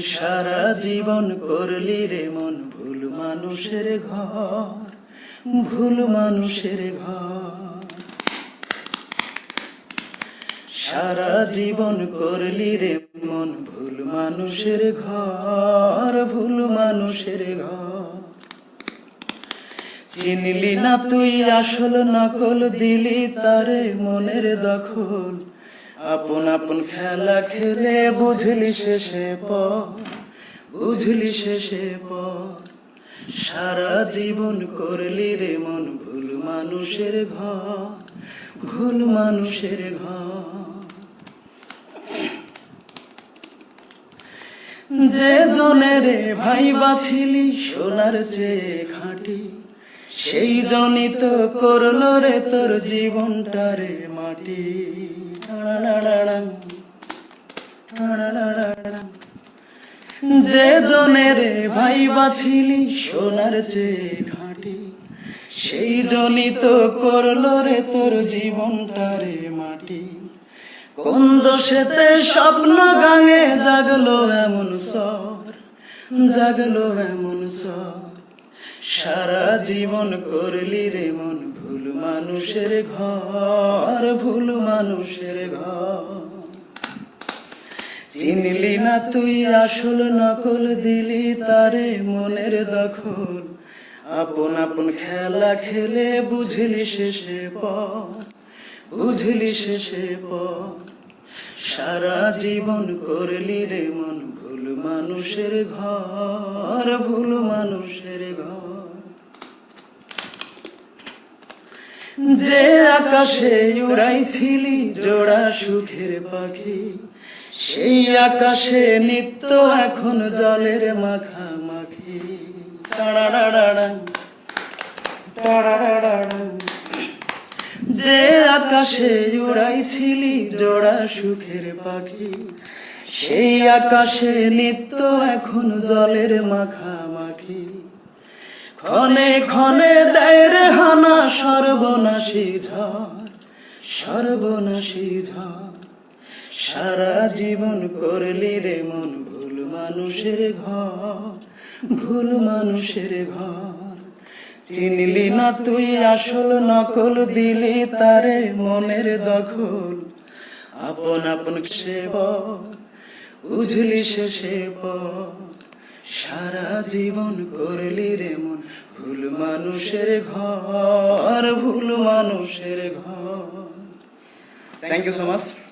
সারা জীবন করলি রে মন, ভুল মানুষের ঘর, ভুল মানুষের ঘর। সারা জীবন করলি রে মন, ভুল মানুষের ঘর, ভুল মানুষের ঘর। চিনলি না তুই আসল নকল, দিলি তারে মনের দখল। আপন আপন খেলা খেলে বুঝলি শেষে পর, বুঝলি শেষে পর। সারা জীবন করলি রে মন ভুল মানুষের ঘর, ভুল মানুষের ঘর। যে জনের ভাই বাছিলি সোনার চেয়ে খাঁটি সেই জনই তো করল রে তোর জীবনটা রে মাটি। যে জনের ভাই বাছিলি সোনার চেয়ে খাঁটি, সেই জনই তো করল রে তোর জীবনটা রে মাটি কোন দোষেতে স্বপ্ন গাঙে জাগলো এমন সর জাগলো এমন সর সারা জীবন করলি রে মন, ভুল মানুষের ঘর, ভুল মানুষের ঘর। চিনলি না তুই আসল নকল, দিলি তারে মনের দখল। আপন আপন খেলা খেলে বুঝলি শেষে পর বুঝলি শেষে পর সারা জীবন করলি রে মন, ভুল মানুষের ঘর, ভুল মানুষের ঘর। যে আকাশে উড়াইছিলি জোড়া সুখের পাখি, সেই আকাশে নিত্য এখন জলের মাখামাখি। যে আকাশে উড়াইছিলি জোড়া সুখের পাখি, সেই আকাশে নিত্য এখন জলের মাখামাখি ক্ষণে ক্ষণে দেয় রে হানা সর্বনাশী ঝড় সর্বনাশী ঝড়। সারা জীবন করলি রে মন ভুল মানুষের ঘর, ভুল মানুষের ঘর। চিনলি না তুই আসল নকল, দিলি তারে মনের দখল। আপন আপন সেব বুঝলি শেষে পর সারা জীবন করলি রে মন। ভুল মানুষের ঘর, ভুল মানুষের ঘর। Thank you so much